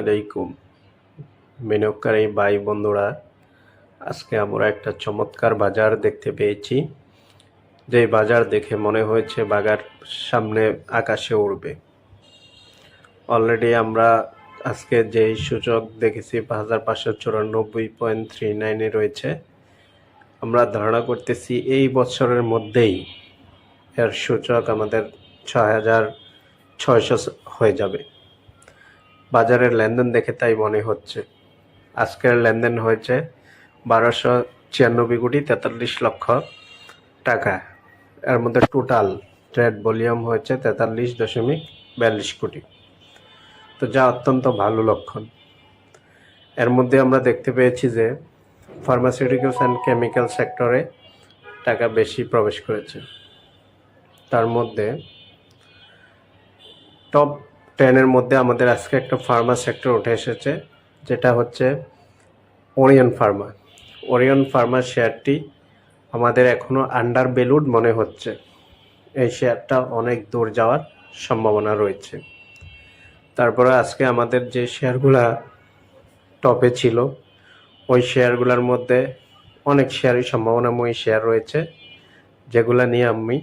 আলাইকুম। বিনিয়োগকারী ভাই বন্ধুরা, আজকে আমরা একটা চমৎকার বাজার দেখতে পেয়েছি। যে বাজার দেখে মনে হয়েছে বাগার সামনে আকাশে উড়বে। অলরেডি আমরা আজকে যেই সূচক দেখেছি পাঁচ হাজার পাঁচশো চুরানব্বই পয়েন্ট থ্রি নাইনে রয়েছে। আমরা ধারণা করতেছি এই বছরের মধ্যেই এর সূচক আমাদের ছয় হাজার ছয়শো হয়ে যাবে। বাজারের লেনদেন দেখে তাই মনে হচ্ছে। আজকের লেনদেন হয়েছে বারোশো ছিয়ানব্বই কোটি তেতাল্লিশ লক্ষ টাকা। এর মধ্যে টোটাল ট্রেড ভলিউম হয়েছে তেতাল্লিশ দশমিক বিয়াল্লিশ কোটি। তো যা অত্যন্ত ভালো লক্ষণ। এর মধ্যে আমরা দেখতে পেয়েছি যে ফার্মাসিউটিক্যালস অ্যান্ড কেমিক্যাল সেক্টরে টাকা বেশি প্রবেশ করেছে। তার মধ্যে টপ টেনের মধ্যে আমাদের আজকে একটা ফার্মা সেক্টর উঠে এসেছে, যেটা হচ্ছে ওরিয়ন ফার্মা ওরিয়ন ফার্মা শেয়ারটি আমাদের এখনও আন্ডার বেলুড মনে হচ্ছে। এই শেয়ারটা অনেক দূর যাওয়ার সম্ভাবনা রয়েছে। তারপরে আজকে আমাদের যে শেয়ারগুলা টপে ছিল, ওই শেয়ারগুলোর মধ্যে অনেক শেয়ারই সম্ভাবনাময়ী শেয়ার রয়েছে, যেগুলো নিয়ে আমি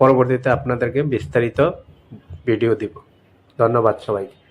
পরবর্তীতে আপনাদেরকে বিস্তারিত ভিডিও দিব। ধন্যবাদ সবাইকে।